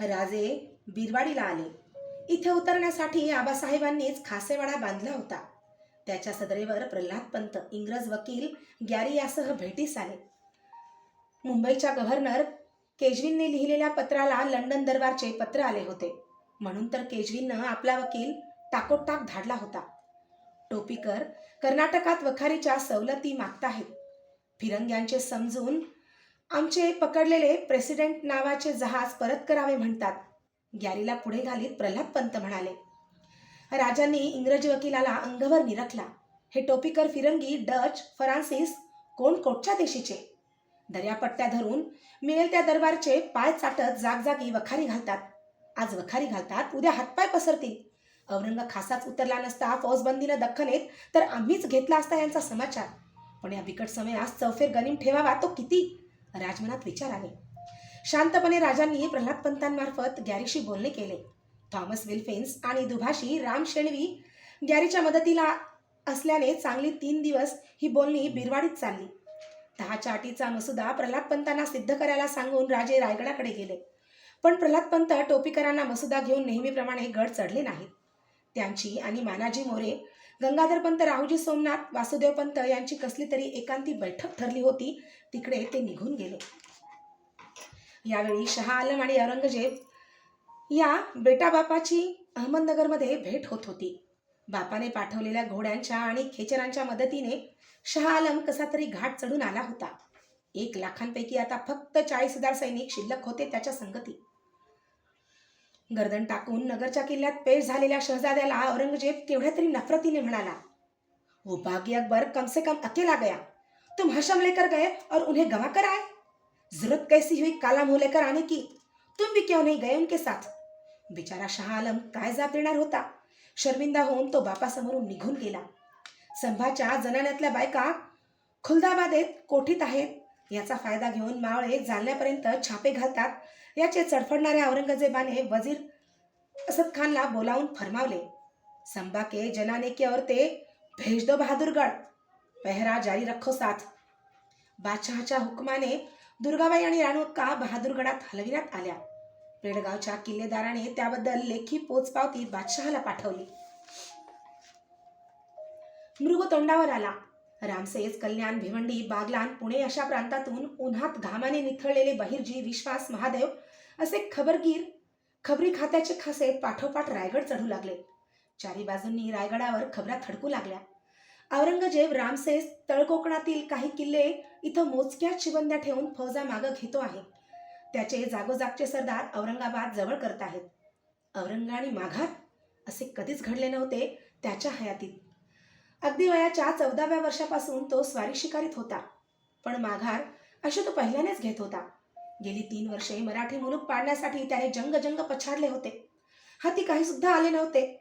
राजे बिरवाडीला आले. इथे उतरण्यासाठी आबासाहेबांनीच खासेवाडा बांधला होता. त्याच्या सदरेवर प्रल्हाद पंत इंग्रज वकील गॅरी यासह भेटीस आले. मुंबईच्या गव्हर्नर केजवींनी लिहिलेल्या पत्राला लंडन दरबारचे पत्र आले होते. म्हणून तर केजवीनं आपला वकील टाकोटाक धाडला होता. टोपीकर कर्नाटकात वखारीच्या सवलती मागताहेत. फिरंग्यांचे समजून आमचे पकडलेले प्रेसिडेंट नावाचे जहाज परत करावे म्हणतात. गॅरीला पुढे घालीत प्रल्हाद पंत म्हणाले. राजांनी इंग्रजी वकिलाला अंगभर निरखला. हे टोपीकर फिरंगी डच फ्रान्सिस कोण कोटच्या देशीचे? दर्यापट्ट्या धरून मिळेल त्या दरबारचे पाय चाटत जागजागी वखारी घालतात. आज वखारी घालतात उद्या हातपाय पसरतील. औरंग खासाच उतरला नसता फौजबंदीनं दख्खन येत तर आम्हीच घेतला असता यांचा समाचार. पण या बिकट समयास चौफेर गनिम ठेवावा तो किती? राजमनात विचार आले. शांतपणे राजांनी प्रल्हाद पंतांमार्फत गॅरीशी बोलणे केले. थॉमस विल्फिन्स आणि दुभाषी राम शेणवी गॅरीच्या मदतीला असल्याने चांगली तीन दिवस ही बोलणी बिरवाडीत चालली. दहाच्या अटीचा मसुदा प्रल्हाद पंतांना सिद्ध करायला सांगून राजे रायगडाकडे गेले. पण प्रल्हाद पंत टोपीकरांना मसुदा घेऊन नेहमीप्रमाणे गड चढले नाहीत. त्यांची आणि मानाजी मोरे गंगाधर पंत राहुजी सोमनाथ वासुदेव पंत यांची कसली तरी एकांती बैठक ठरली होती. तिकडे ते निघून गेले. यावेळी शहा आलम आणि औरंगजेब या बेटाबापाची अहमदनगरमध्ये भेट होत होती. बापाने पाठवलेल्या घोड्यांच्या आणि खेचरांच्या मदतीने शहा आलम कसा तरी घाट चढून आला होता. एक लाखांपैकी आता फक्त चाळीस हजार सैनिक शिल्लक होते त्याच्या संगती. गर्दन टाकून नगरच्या किल्ल्यात पेश झालेल्या शहजाद्याला औरंगजेब तेवढ्या तरी नफरतीने म्हणाला वो बागी अकबर कम से कम अकेला गया. तुम हशम लेकर गए और उन्हें गवा कर आए. जरूरत कैसी हुई काला मुंह लेकर आने की? तुम भी क्यों नहीं गए उनके साथ? बिचारा शाह आलम काय जाब देणार होता. शर्मिंदा होऊन तो बापासमोरून निघून गेला. संभाच्या जनान्यातल्या बायका खुलदाबादेत कोठीत आहेत याचा फायदा घेऊन मावळे जालण्यापर्यंत छापे घालतात याचे चडफडणाऱ्या औरंगजेबाने वजीर असद खानला बोलावून फरमावले संबा के जनाने की औरतें भेज दो बहादुरगड पहरा जारी रखो साथ. बादशहाच्या हुकमाने दुर्गाबाई आणि राणूक्का बहादूरगडात हलविण्यात आल्या? पेडगावच्या किल्लेदाराने त्याबद्दल लेखी पोचपावती बादशहाला पाठवली. मृग तोंडावर आला. रामसेज कल्याण भिवंडी बागलान पुणे अशा प्रांतातून उन्हात घामाने निथळलेले बहिर्जी विश्वास महादेव असे खबरगीर खबरी खात्याचे खासे पाठोपाठ रायगड चढू लागले. चारी बाजूंनी रायगडावर खबरा थडकू लागल्या. औरंगजेब रामसेस तळकोकणातील काही किल्ले इथं मोजक्या शिबंद्या ठेवून फौजा मागं घेतो आहे. त्याचे जागोजागचे सरदार औरंगाबाद जवळ करत आहेत. औरंग आणि माघार? असे कधीच घडले नव्हते त्याच्या हयातीत. अगदी वयाच्या चौदाव्या वर्षापासून तो स्वारी शिकारीत होता. पण माघार असे तो पहिल्यानेच घेत होता. गेली तीन वर्षे मराठी मुलूक पाडण्यासाठी त्याने जंग जंग पछाडले होते. हाती काही सुद्धा आले नव्हते.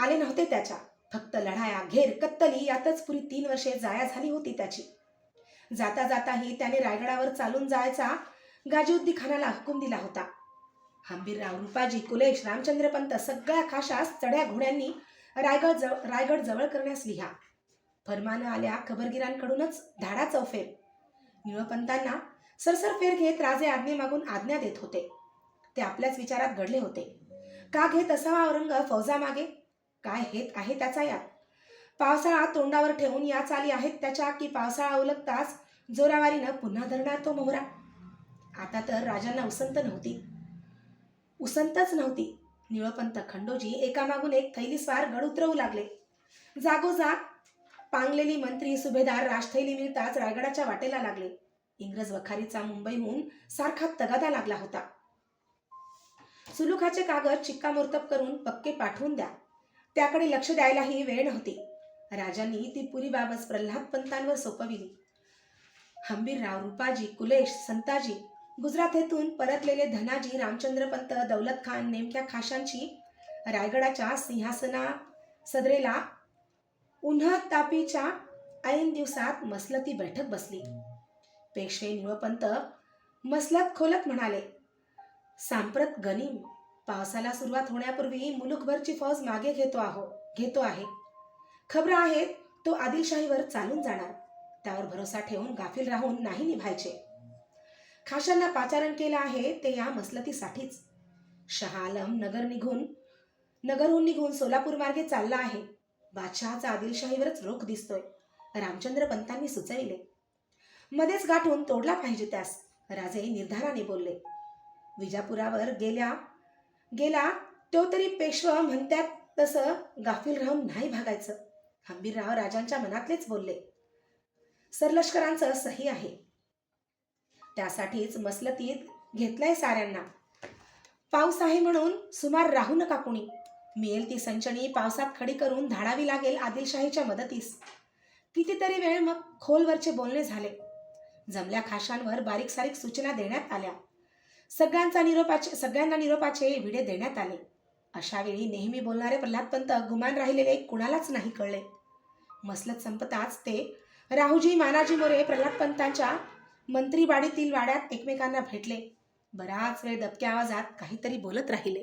आले नव्हते त्याच्या. फक्त लढाया घेर कत्तली यातच पुरी तीन वर्षे जाया झाली होती त्याची. जाता जाताही त्याने रायगडावर चालून जायचा गाजीउद्दी खानाला हुकूम दिला होता. हंबीरराव रुपाजी कुलेश रामचंद्रपंत सगळ्या खाशास चढ्या घोड्यांनी रायगड जव रायगड जवळ करण्यास लिहा. फरमानं आल्या खबरगिरांकडूनच धाडा चौफेर. निळपंतांना सरसर फेर घेत राजे आज्ञे मागून आज्ञा देत होते. ते आपल्याच विचारात घडले होते. का घेत असावा औरंग फौजा मागे काय हेत आहे त्याचा यात? पावसाळा तोंडावर ठेवून या चाली आहेत त्याच्या की पावसाळा उलगताच जोरावारीनं पुन्हा धरणार तो मोहरा? आता तर राजांना उसंत नव्हती. उसंतच नव्हती. निळपंत खंडोजी एकामागून एक थैलीस्वार गड उतरवू लागले. जागोजाग पांगलेली मंत्री सुभेदार राजथैली मिळताच रायगडाच्या वाटेला लागले. इंग्रज वखारीचा मुंबईहून सारखा तगादा लागला होता. सुलुखाचे कागद चिक्कामोर्तब करून पक्के पाठवून द्या. त्याकडे लक्ष द्यायलाही वेळ नव्हती. राजांनी ती पुरी बाबस प्रल्हाद पंतांवर सोपविली. हंबीरराव रुपाजी कुलेश संताजी गुजरात येथून परतलेले धनाजी रामचंद्र पंत दौलत खान नेमक्या खाशांची रायगडाच्या सिंहासना सदरेला उन्हातापीच्या ऐन दिवसात मसलती बैठक बसली. पेशवे निळपंत मसलत खोलत म्हणाले सांप्रत गनिम पावसाला सुरुवात होण्यापूर्वी मुलुकभरची फौज मागे घेतो आहो घेतो आहे. खबरं आहेत तो आदिलशाहीवर चालून जाणार. त्यावर भरोसा ठेवून गाफील राहून नाही निभायचे. खाशांना पाचारण केलं आहे ते या मसलतीसाठीच. शहा आलम नगर निघून नगरहून निघून सोलापूर मार्गे चालला आहे. बादशहाचा आदिलशाहीवरच रोख दिसतोय. रामचंद्र पंतांनी सुचविले. मध्येच गाठून तोडला पाहिजे त्यास राजे निर्धाराने बोलले. विजापुरावर गेल्या गेला तो तरी पेशवा म्हणतात तसं गाफील राहून नाही भागायचं. हंबीरराव राजांच्या मनातलेच बोलले. सरलष्करांचं सही आहे. त्यासाठीच मसलतीत घेतलंय साऱ्यांना. पाऊस आहे म्हणून सुमार राहू नका कुणी. मिळेल ती संचणी पावसात खडी करून धाडावी लागेल आदिलशाहीच्या मदतीस. कितीतरी वेळ मग खोलवरचे बोलणे झाले. जमल्या खाशांवर बारीक सारीक सूचना देण्यात आल्या. सगळ्यांचा निरोपाचे सगळ्यांना निरोपाचे विडे देण्यात आले. अशा वेळी नेहमी बोलणारे प्रल्हादपंत गुमान राहिलेले कुणालाच नाही कळले. मसलत संपताच ते राहुजी मानाजी मोरे प्रल्हादपंतांच्या मंत्रीवाडीतील वाड्यात एकमेकांना भेटले. बराच वेळ दबक्या आवाजात काहीतरी बोलत राहिले.